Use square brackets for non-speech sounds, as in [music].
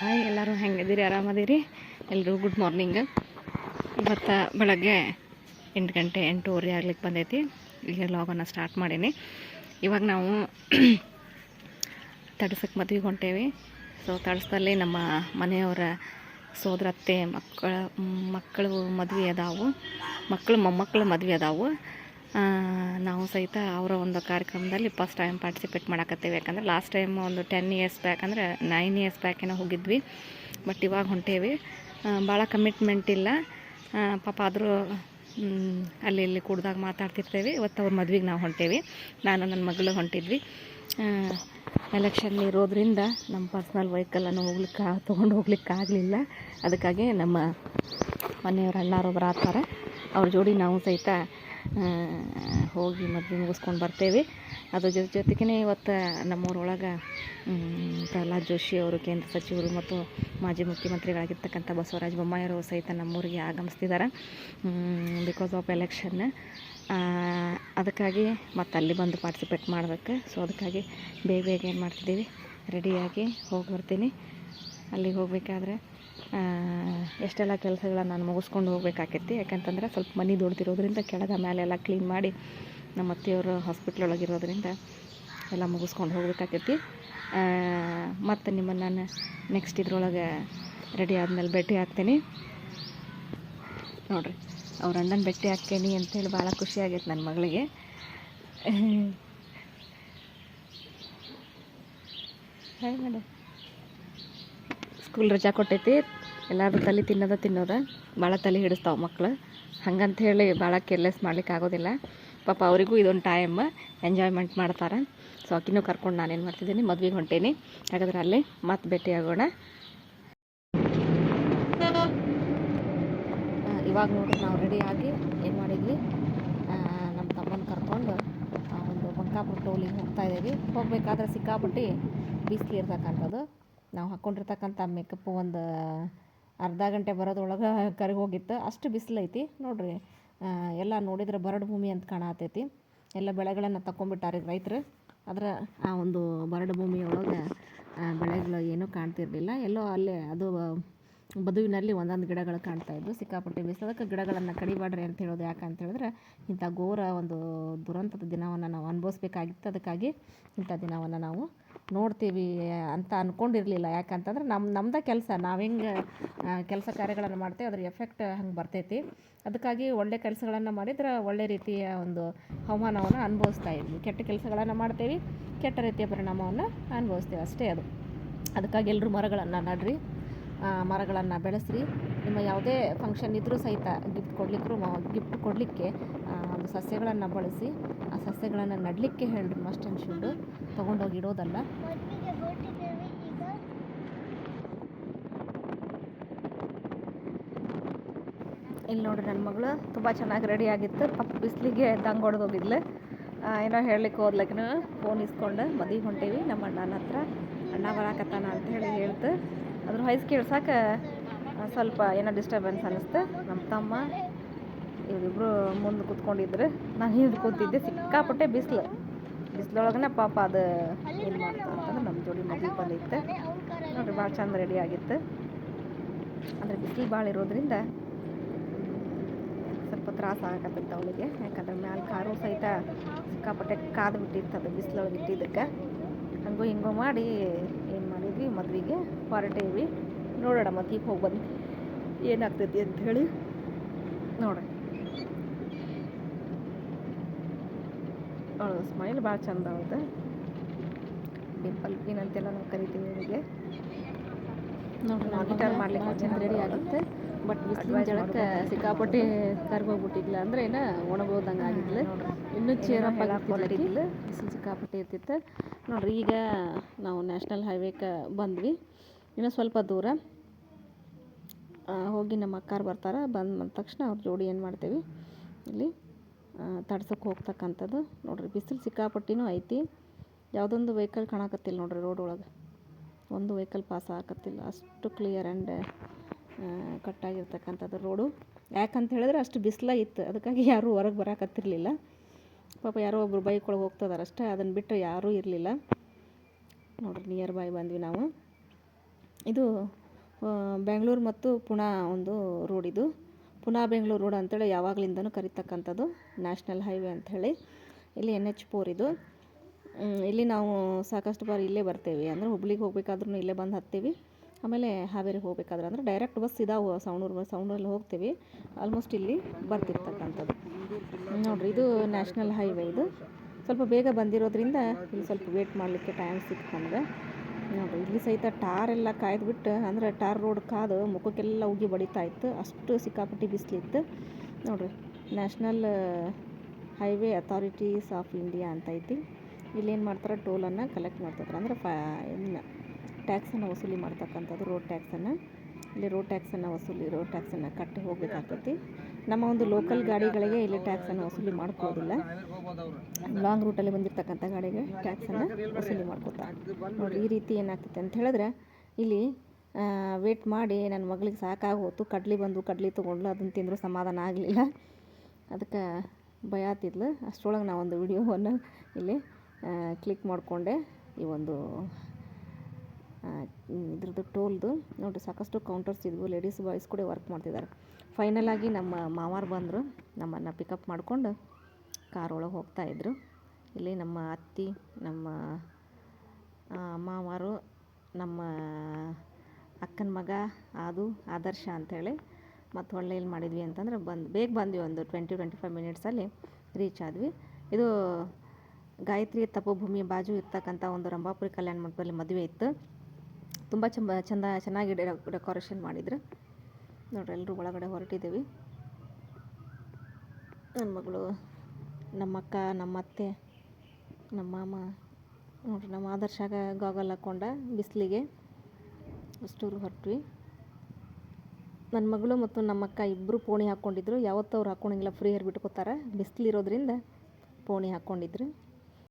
Hi, ಎಲ್ಲರೂ ಹೆಂಗಿದ್ದೀರಿ? ಆರಾಮದಿರಿ? ಎಲ್ಲರೂ good morning ಇವತ್ತು ಬೆಳಗ್ಗೆ ಎಂಟು ಗಂಟೆ ಎಂಟೂವರೆ ಆಗ್ಲಿಕ್ಕೆ ಬಂದೈತಿ. ಈಗ ಲಾಗನ್ನು ಸ್ಟಾರ್ಟ್ ಮಾಡೀನಿ. ಇವಾಗ ನಾವು [clears throat] ತಡಸಕ್ಕೆ ಮದ್ವೆಗೆ ಹೊಂಟೇವಿ. ಸೊ ತಡಸದಲ್ಲಿ ನಮ್ಮ ಮನೆಯವರ ಸೋದರತ್ತೆ, ಮಕ್ಕಳ, ಮಕ್ಕಳು ಮದುವೆ ಅದಾವು. ಮಕ್ಕಳು, ಮೊಮ್ಮಕ್ಕಳು ಮದುವೆ ಅದಾವು. ನಾವು ಸಹಿತ ಅವರ ಒಂದು ಕಾರ್ಯಕ್ರಮದಲ್ಲಿ ಫಸ್ಟ್ ಟೈಮ್ ಪಾರ್ಟಿಸಿಪೇಟ್ ಮಾಡಕತ್ತೇವೆ. ಯಾಕಂದ್ರೆ ಲಾಸ್ಟ್ ಟೈಮ್ ಒಂದು ಟೆನ್ ಇಯರ್ಸ್ ಬ್ಯಾಕ್ ಅಂದರೆ ನೈನ್ ಇಯರ್ಸ್ ಬ್ಯಾಕೇನೋ ಹೋಗಿದ್ವಿ. ಬಟ್ ಇವಾಗ ಹೊಂಟೇವಿ. ಭಾಳ ಕಮಿಟ್ಮೆಂಟ್ ಇಲ್ಲ. ಪಾಪ ಆದರೂ ಅಲ್ಲಿ ಇಲ್ಲಿ ಕೂಡ್ದಾಗ ಮಾತಾಡ್ತಿರ್ತೇವೆ. ಇವತ್ತು ಅವ್ರ ಮದ್ವೆಗೆ ನಾವು ಹೊಂಟೇವಿ. ನಾನು ನನ್ನ ಮಗಳು ಹೊಂಟಿದ್ವಿ. ಎಲೆಕ್ಷನ್ ಇರೋದ್ರಿಂದ ನಮ್ಮ ಪರ್ಸ್ನಲ್ ವೆಹಿಕಲನ್ನು ಹೋಗ್ಲಿಕ್ಕೆ, ತೊಗೊಂಡು ಹೋಗ್ಲಿಕ್ಕೆ ಆಗಲಿಲ್ಲ. ಅದಕ್ಕಾಗಿ ನಮ್ಮ ಮನೆಯವ್ರ ಅಣ್ಣಾರೊಬ್ರು ಆಗ್ತಾರೆ. ಅವ್ರ ಜೋಡಿ ನಾವು ಸಹಿತ ಹೋಗಿ ಮದುವೆ ಮುಗಿಸ್ಕೊಂಡು ಬರ್ತೇವೆ. ಅದ್ರ ಜೊತೆ ಜೊತೆಗೇ ಇವತ್ತು ನಮ್ಮೂರೊಳಗೆ ಪ್ರಹ್ಲಾದ್ ಜೋಶಿ ಅವರು, ಕೇಂದ್ರ ಸಚಿವರು ಮತ್ತು ಮಾಜಿ ಮುಖ್ಯಮಂತ್ರಿಗಳಾಗಿರ್ತಕ್ಕಂಥ ಬಸವರಾಜ ಬೊಮ್ಮಾಯಿಯವರು ಸಹಿತ ನಮ್ಮೂರಿಗೆ ಆಗಮಿಸ್ತಿದ್ದಾರೆ ಬಿಕಾಸ್ ಆಫ್ ಎಲೆಕ್ಷನ್ ಅದಕ್ಕಾಗಿ ಮತ್ತೆ ಅಲ್ಲಿ ಬಂದು ಪಾರ್ಟಿಸಿಪೇಟ್ ಮಾಡ್ಬೇಕು. ಸೊ ಅದಕ್ಕಾಗಿ ಬೇಗ ಬೇಗ ಏನು ಮಾಡ್ತಿದ್ದೀವಿ? ರೆಡಿಯಾಗಿ ಹೋಗಿ ಬರ್ತೀನಿ. ಅಲ್ಲಿಗೆ ಹೋಗಬೇಕಾದ್ರೆ ಎಷ್ಟೆಲ್ಲ ಕೆಲಸಗಳನ್ನ ನಾನು ಮುಗಿಸ್ಕೊಂಡು ಹೋಗ್ಬೇಕಾಕೈತಿ. ಯಾಕಂತಂದ್ರೆ ಸ್ವಲ್ಪ ಮನೆ ದೊಡ್ದಿರೋದ್ರಿಂದ ಕೆಳಗೆ ಮೇಲೆ ಎಲ್ಲ ಕ್ಲೀನ್ ಮಾಡಿ ನಮ್ಮ ಅತ್ತೆಯವರು ಹಾಸ್ಪಿಟ್ಲ್ ಒಳಗಿರೋದ್ರಿಂದ ಎಲ್ಲ ಮುಗಿಸ್ಕೊಂಡು ಹೋಗ್ಬೇಕಾಕೈತಿ. ಮತ್ತು ನಿಮ್ಮನ್ನು ನಾನು ನೆಕ್ಸ್ಟ್ ಇದ್ರೊಳಗೆ ರೆಡಿ ಆದಮೇಲೆ ಭೇಟಿ ಆಗ್ತೀನಿ. ನೋಡಿರಿ, ಅವ್ರ ಅಣ್ಣನ ಭೇಟಿ ಹಾಕ್ತೀನಿ ಅಂತೇಳಿ ಭಾಳ ಖುಷಿ ಆಗೈತೆ ನನ್ನ ಮಗಳಿಗೆ. [laughs] ಹಾಯ್ ಮೇಡಮ್ ಸ್ಕೂಲ್ ರಜಾ ಕೊಟ್ಟೈತಿ. ಎಲ್ಲರೂ ತಲೆ ತಿನ್ನೋದ ತಿನ್ನೋದ. ಭಾಳ ತಲೆ ಹಿಡಿಸ್ತಾವೆ ಮಕ್ಕಳು ಹಂಗಂತ ಹೇಳಿ ಭಾಳ ಕೇರ್ಲೆಸ್ ಮಾಡ್ಲಿಕ್ಕೆ ಆಗೋದಿಲ್ಲ. ಪಾಪ ಅವರಿಗೂ ಇದೊಂದು ಟೈಮ್ ಎಂಜಾಯ್ಮೆಂಟ್ ಮಾಡ್ತಾರೆ. ಸೊ ಆಕಿನೂ ಕರ್ಕೊಂಡು ನಾನೇನು ಮಾಡ್ತಿದ್ದೀನಿ, ಮದ್ವೆಗೆ ಹೊಂಟೇನಿ. ಹಾಗಾದ್ರೆ ಅಲ್ಲಿ ಮತ್ತೆ ಭೇಟಿ ಆಗೋಣ ಇವಾಗ ನೋಡಿ, ನಾವು ರೆಡಿಯಾಗಿ ಏನು ಮಾಡಿದ್ವಿ? ನಮ್ಮ ತಮ್ಮನ ಕರ್ಕೊಂಡು ಒಂದು ಬಂಕಾಪುರ ಟೋಲಿಗೆ ಹೋಗ್ತಾ ಇದ್ದೀವಿ. ಹೋಗಬೇಕಾದ್ರೆ ಸಿಕ್ಕಾಪಟ್ಟಿ ಬಿಸಿಲು ಇರ್ತಕ್ಕಂಥದ್ದು ನಾವು ಹಾಕ್ಕೊಂಡಿರ್ತಕ್ಕಂಥ ಮೇಕಪ್ಪು ಒಂದು, ಅರ್ಧ ಗಂಟೆ ಬರೋದ್ರೊಳಗೆ ಕರಗಿ ಹೋಗಿತ್ತು. ಅಷ್ಟು ಬಿಸಿಲೈತಿ ನೋಡಿರಿ ಎಲ್ಲ ನೋಡಿದ್ರೆ ಬರಡು ಭೂಮಿ ಅಂತ ಕಾಣತೈತಿ. ಎಲ್ಲ ಬೆಳೆಗಳನ್ನು ತಗೊಂಬಿಟ್ಟಾರೆ ರೈತರು. ಆದ್ರೆ ಆ ಒಂದು ಬರಡು ಭೂಮಿಯೊಳಗೆ ಬೆಳೆಗಳು ಏನೂ ಕಾಣ್ತಿರಲಿಲ್ಲ. ಎಲ್ಲೋ ಅಲ್ಲೇ ಅದು ಬದುವಿನಲ್ಲಿ ಒಂದೊಂದು ಗಿಡಗಳು ಕಾಣ್ತಾ ಇದ್ವು. ಸಿಕ್ಕಾಪಟ್ಟೆ ಬಿಸಿಲು ಅದಕ್ಕೆ ಗಿಡಗಳನ್ನು ಕಡಿಬಾಡ್ರಿ ಅಂತ ಹೇಳೋದು ಯಾಕೆ ಅಂತ ಹೇಳಿದ್ರೆ, ಇಂಥ ಘೋರ ಒಂದು ದುರಂತದ ದಿನವನ್ನು ನಾವು ಅನುಭವಿಸ್ಬೇಕಾಗಿತ್ತು. ಅದಕ್ಕಾಗಿ ಇಂಥ ದಿನವನ್ನು ನಾವು ನೋಡ್ತೀವಿ ಅಂತ ಅಂದ್ಕೊಂಡಿರಲಿಲ್ಲ ಯಾಕಂತಂದ್ರೆ ನಮ್ಮ ನಮ್ಮದ ಕೆಲಸ, ನಾವು ಹೆಂಗೆ ಕೆಲಸ ಕಾರ್ಯಗಳನ್ನು ಮಾಡ್ತೇವೆ, ಅದ್ರ ಎಫೆಕ್ಟ್ ಹಂಗೆ ಬರ್ತೈತಿ. ಅದಕ್ಕಾಗಿ ಒಳ್ಳೆ ಕೆಲಸಗಳನ್ನು ಮಾಡಿದ್ರೆ ಒಳ್ಳೆ ರೀತಿಯ ಒಂದು ಹವಾಮಾನವನ್ನು ಅನುಭವಿಸ್ತಾ ಇದ್ವಿ. ಕೆಟ್ಟ ಕೆಲಸಗಳನ್ನು ಮಾಡ್ತೇವೆ, ಕೆಟ್ಟ ರೀತಿಯ ಪರಿಣಾಮವನ್ನು ಅನುಭವಿಸ್ತೇವೆ ಅಷ್ಟೇ ಅದು. ಅದಕ್ಕಾಗಿ ಎಲ್ಲರೂ ಮರಗಳನ್ನು ನಡ್ರಿ. ಮರಗಳನ್ನು ಬೆಳೆಸ್ರಿ. ನಿಮ್ಮ ಯಾವುದೇ ಫಂಕ್ಷನ್ ಇದ್ದರೂ ಸಹಿತ ಗಿಫ್ಟ್ ಕೊಡಲಿಕ್ಕೂ ಗಿಫ್ಟ್ ಕೊಡಲಿಕ್ಕೆ ಒಂದು ಸಸ್ಯಗಳನ್ನು ಬಳಸಿ, ಆ ಸಸ್ಯಗಳನ್ನು ನೆಡಲಿಕ್ಕೆ ಹೇಳ್ರಿ ಮಸ್ಟ್ ಆ್ಯಂಡ್ ಶುಡ್ ತೊಗೊಂಡೋಗಿ ಇಡೋದಲ್ಲ. ಇಲ್ಲಿ ನೋಡ್ರಿ ನನ್ನ ಮಗಳು ತುಂಬ ಚೆನ್ನಾಗಿ ರೆಡಿ ಆಗಿತ್ತು. ಪಪ್ಪ ಬಿಸಿಲಿಗೆ ದಂಗೆ ಹೊಡೆದೋಗಿದ್ಲು. ಏನೋ ಹೇಳಲಿಕ್ಕೆ ಹೋದ್ಲಕ್ಕೂ ಫೋನ್ ಇಸ್ಕೊಂಡು ಮದುವೆ ಹೊಂಟೇವಿ. ನಮ್ಮ ಅಣ್ಣನ ಹತ್ರ ಅಣ್ಣ ಬರಾಕತ್ತಾನ ಅಂತ ಹೇಳಿ ಹೇಳ್ತು. ಅದ್ರ ವಾಯ್ಸ್ ಕೇಳ್ಸಕ್ಕೆ ಸ್ವಲ್ಪ ಏನೋ ಡಿಸ್ಟರ್ಬೆನ್ಸ್ ಅನ್ನಿಸ್ತು ನಮ್ಮ ತಮ್ಮ ಇವರಿಬ್ಬರು ಮುಂದೆ ಕೂತ್ಕೊಂಡಿದ್ರು. ನಾನು ಹಿಂದೆ ಕೂತಿದ್ದೆ, ಸಿಕ್ಕಾಪಟ್ಟೆ ಬಿಸಿಲು. ಬಿಸಿಲೊಳಗನೆ ಪಾಪ ಅದು ಏನು ಮಾಡ್ತಾ ಅಂತಂದ್ರೆ ನಮ್ಮ ಜೋಡಿ ಮದುವೆ ಬಂದಿತ್ತು. ನೋಡಿರಿ, ಭಾಳ ಚಂದ ರೆಡಿ ಆಗಿತ್ತು. ಅಂದರೆ ಬಿಸಿಲು ಭಾಳ ಇರೋದ್ರಿಂದ ಸ್ವಲ್ಪ ತ್ರಾಸ ಆಗಕತ್ತಿತ್ತು ಅವಳಿಗೆ. ಯಾಕಂದ್ರೆ ಮ್ಯಾಲೆ ಕಾರು ಸಹಿತ ಸಿಕ್ಕಾಪಟ್ಟೆ ಕಾದು ಬಿಟ್ಟಿತ್ತು ಅದು ಬಿಸಿಲೊಳಗೆ ಇಟ್ಟಿದ್ದಕ್ಕೆ. ಹಂಗೋ ಹಿಂಗೋ ಮಾಡಿ ಏನು ಮದುವೆಗೆ ಹೊರಟೇವಿ ನೋಡೋಣ ಮದ್ವೆಗೆ ಹೋಗಿ ಬಂದು ಏನಾಗ್ತೈತಿ ಅಂತ ಹೇಳಿ ನೋಡ್ರಿ ಅವಳು ಸ್ಮೈಲ್ ಭಾಳ ಚಂದ ಅವಳ್ದು ಡಿಂಪಲ್ ಕ್ವೀನ್ ಅಂತೆಲ್ಲ ನಾವು ಕರಿತೀವಿ ಅವರಿಗೆ ನೋಡಿ ಮಾಡ್ಲಿಕ್ಕೆ ಚಂದ ರೆಡಿ ಆಗುತ್ತೆ. ಬಟ್ ಬಿಸಿಲಿನ ಜಳಕ್ಕೆ ಸಿಕ್ಕಾಪಟ್ಟೆ ಕರ್ಗೋಗ್ಬಿಟ್ಟಿದ್ಲ ಅಂದ್ರೆ ಏನ ಒಣಗೋದಂಗೆ ಆಗಿದ್ಲು. ಇನ್ನೂ ಚೇರಪ್ ಆಗಿಲ್ಲ ಬಿಸಿಲು ಸಿಕ್ಕಾಪಟ್ಟೆ ಇರ್ತಿತ್ತು. ನೋಡ್ರಿ ಈಗ ನಾವು ನ್ಯಾಷನಲ್ ಕ ಬಂದ್ವಿ. ಇನ್ನೂ ಸ್ವಲ್ಪ ದೂರ. ಹೋಗಿ ನಮ್ಮ ಅಕ್ಕಾರು ಬರ್ತಾರೆ. ಬಂದ ಬಂದ ತಕ್ಷಣ ಅವ್ರ ಜೋಡಿ ಏನು ಮಾಡ್ತೀವಿ? ಇಲ್ಲಿ ತಡ್ಸಕ್ಕೆ ಹೋಗ್ತಕ್ಕಂಥದ್ದು. ನೋಡ್ರಿ ಬಿಸಿಲು ಸಿಕ್ಕಾಪಟ್ಟಿನೂ ಐತಿ. ಯಾವುದೊಂದು ವೆಹಿಕಲ್ ಕಾಣಕತ್ತಿಲ್ಲ ನೋಡ್ರಿ ರೋಡ್ ಒಳಗೆ. ಒಂದು ವೆಹಿಕಲ್ ಪಾಸ್ ಆಗತ್ತಿಲ್ಲ ಅಷ್ಟು ಕ್ಲಿಯರ್ ಆ್ಯಂಡ್ ಕಟ್ಟಾಗಿರ್ತಕ್ಕಂಥದ್ದು ರೋಡು. ಯಾಕಂತ ಹೇಳಿದ್ರೆ ಅಷ್ಟು ಬಿಸಿಲಾಗಿತ್ತು ಅದಕ್ಕಾಗಿ ಯಾರೂ ಹೊರಗೆ ಬರಕತ್ತಿರಲಿಲ್ಲ. ಪಾಪ ಯಾರೋ ಒಬ್ಬರು ಬೈಕ್ ಒಳಗೆ ಹೋಗ್ತದಾರೆ ಅಷ್ಟೇ. ಅದನ್ನು ಬಿಟ್ಟು ಯಾರೂ ಇರಲಿಲ್ಲ. ನೋಡ್ರಿ ನಿಯರ್ ಬೈ ಬಂದ್ವಿ ನಾವು. ಇದು ಬೆಂಗಳೂರು ಮತ್ತು ಪುಣಾ ಒಂದು ರೋಡ್ ಇದು. ಪುನಾ ಬೆಂಗಳೂರು ರೋಡ್ ಅಂತೇಳಿ ಯಾವಾಗಲಿಂದನೂ ಕರಿತಕ್ಕಂಥದ್ದು ನ್ಯಾಷನಲ್ ಹೈವೇ ಅಂಥೇಳಿ ಇಲ್ಲಿ ಎನ್ ಎಚ್ ಫೋರ್ ಇದು. ಇಲ್ಲಿ ನಾವು ಸಾಕಷ್ಟು ಬಾರಿ ಇಲ್ಲೇ ಬರ್ತೇವೆ. ಅಂದರೆ ಹುಬ್ಳಿಗೆ ಹೋಗಬೇಕಾದ್ರೂ ಇಲ್ಲೇ ಬಂದು ಹತ್ತೀವಿ. ಆಮೇಲೆ ಹಾವೇರಿಗೆ ಹೋಗಬೇಕಾದ್ರೆ ಅಂದರೆ ಡೈರೆಕ್ಟ್ ಬಸ್ ಇದಾವೆ ಸೌಣೂರು ಬಸ್ ಸವಣೂರಲ್ಲಿ ಹೋಗ್ತೀವಿ. ಆಲ್ಮೋಸ್ಟ್ ಇಲ್ಲಿ ಬರ್ತಿರ್ತಕ್ಕಂಥದ್ದು. ನೋಡಿರಿ, ಇದು ನ್ಯಾಷನಲ್ ಹೈವೇ ಇದು. ಸ್ವಲ್ಪ ಬೇಗ ಬಂದಿರೋದ್ರಿಂದ ಇಲ್ಲಿ ಸ್ವಲ್ಪ ವೇಟ್ ಮಾಡಲಿಕ್ಕೆ ಟೈಮ್ ಸಿಕ್ತು ನಮ್ಗೆ. ನೋಡಿರಿ, ಇಲ್ಲಿ ಸಹಿತ ಟಾರ್ ಎಲ್ಲ ಕಾಯ್ದುಬಿಟ್ಟು ಅಂದರೆ ಟಾರ್ ರೋಡ್ ಕಾದು ಮುಖಕ್ಕೆಲ್ಲ ಉಗಿ ಬಡಿತಾ ಇತ್ತು. ಅಷ್ಟು ಸಿಕ್ಕಾಪಟ್ಟಿ ಬಿಸಿಲಿತ್ತು ನೋಡಿರಿ national highway authorities of India ಅಂತ ಐತಿ. ಇಲ್ಲೇನು ಮಾಡ್ತಾರೆ ಟೋಲನ್ನು ಕಲೆಕ್ಟ್ ಮಾಡ್ತಾರೆ ಅಂದರೆ ಫ ಇದನ್ನ ಟ್ಯಾಕ್ಸನ್ನು ವಸೂಲಿ ಮಾಡ್ತಕ್ಕಂಥದ್ದು ರೋಡ್ ಟ್ಯಾಕ್ಸನ್ನು ಇಲ್ಲಿ ರೋಡ್ ಟ್ಯಾಕ್ಸನ್ನು ವಸೂಲಿ ರೋಡ್ ಟ್ಯಾಕ್ಸನ್ನು ಕಟ್ಟಿ ಹೋಗಬೇಕಾಗ್ತೈತಿ. ನಮ್ಮ ಒಂದು ಲೋಕಲ್ ಗಾಡಿಗಳಿಗೆ ಇಲ್ಲಿ ಟ್ಯಾಕ್ಸನ್ನು ವಸೂಲಿ ಮಾಡ್ಕೋದಿಲ್ಲ ಲಾಂಗ್ ರೂಟಲ್ಲಿ ಬಂದಿರ್ತಕ್ಕಂಥ ಗಾಡಿಗೆ ಟ್ಯಾಕ್ಸನ್ನು ವಸೂಲಿ ಮಾಡ್ಕೋತಾರೆ ನೋಡಿ, ಈ ರೀತಿ ಏನಾಗ್ತೈತೆ ಅಂತ ಹೇಳಿದ್ರೆ, ಇಲ್ಲಿ ವೇಟ್ ಮಾಡಿ ನನ್ನ ಮಗಳಿಗೆ ಸಾಕಾಗೋತು, ಕಡ್ಲಿ ಬಂದು ಕಡ್ಲಿ ತೊಗೊಂಡ್ಲು, ಅದನ್ನು ತಿಂದರೂ ಸಮಾಧಾನ ಆಗಲಿಲ್ಲ. ಅದಕ್ಕೆ ಭಯ ಆತಿದ್ಲು ಅಷ್ಟರೊಳಗೆ ನಾವೊಂದು ವಿಡಿಯೋವನ್ನು ಇಲ್ಲಿ ಕ್ಲಿಕ್ ಮಾಡಿಕೊಂಡೆ ಈ ಒಂದು ಇದ್ರದ್ದು ಟೋಲ್ದು ನೋಡಿ ಸಾಕಷ್ಟು ಕೌಂಟರ್ಸ್ ಇದ್ವು ಲೇಡೀಸ್ ಬಾಯ್ಸ್ ಕೂಡ ವರ್ಕ್ ಮಾಡ್ತಿದ್ದಾರೆ ಫೈನಲ್ ಆಗಿ ನಮ್ಮ ಮಾವಾರು ಬಂದರು, ನಮ್ಮನ್ನು ಪಿಕಪ್ ಮಾಡಿಕೊಂಡು ಕಾರ್ ಒಳಗೆ ಹೋಗ್ತಾಯಿದ್ರು ಇಲ್ಲಿ ನಮ್ಮ ಅತ್ತಿ, ನಮ್ಮ ಮಾವಾರು, ನಮ್ಮ ಅಕ್ಕನ ಮಗ ಅದು ಆದರ್ಶ ಅಂಥೇಳಿ ಮತ್ತು ಒಳ್ಳೆ ಇಲ್ಲಿ ಮಾಡಿದ್ವಿ ಅಂತಂದ್ರೆ ಬಂದು, ಬೇಗ ಬಂದ್ವಿ ಒಂದು ಟ್ವೆಂಟಿ ಟ್ವೆಂಟಿ ಫೈವ್ ಮಿನಿಟ್ಸಲ್ಲಿ ರೀಚ್ ಆದ್ವಿ. ಇದು ಗಾಯತ್ರಿ ತಪೋಭೂಮಿ ಬಾಜು ಇರ್ತಕ್ಕಂಥ ಒಂದು ರಂಭಾಪುರಿ ಕಲ್ಯಾಣ ಮಂಟಪದಲ್ಲಿ ಮದುವೆ ಇತ್ತು. ತುಂಬ ಚಂದ ಚಂದ, ಚೆನ್ನಾಗಿ ಡೆಕೋರೇಷನ್ ಮಾಡಿದ್ರು. ನೋಡ್ರಿ ಎಲ್ಲರೂ ಒಳಗಡೆ ಹೊರಟಿದ್ದೀವಿ. ನನ್ನ ಮಗಳು, ನಮ್ಮ ಅಕ್ಕ, ನಮ್ಮ ಮಾಮ, ನೋಡ್ರಿ, ನಮ್ಮ ಆದರ್ಶಾಗ ಗಾಗಲ್ ಹಾಕ್ಕೊಂಡ ಬಿಸಿಲಿಗೆ ಅಷ್ಟೂರು ಹೊರಟ್ವಿ. ನನ್ನ ಮಗಳು ಮತ್ತು ನಮ್ಮಕ್ಕ ಇಬ್ಬರು ಪೋಣಿ ಹಾಕ್ಕೊಂಡಿದ್ರು ಯಾವತ್ತೂ ಅವ್ರು ಹಾಕ್ಕೊಳಂಗಿಲ್ಲ ಫ್ರೀ ಹೇರ್ ಬಿಟ್ಕೋತಾರೆ. ಬಿಸಿಲಿರೋದ್ರಿಂದ ಪೋಣಿ ಹಾಕ್ಕೊಂಡಿದ್ರು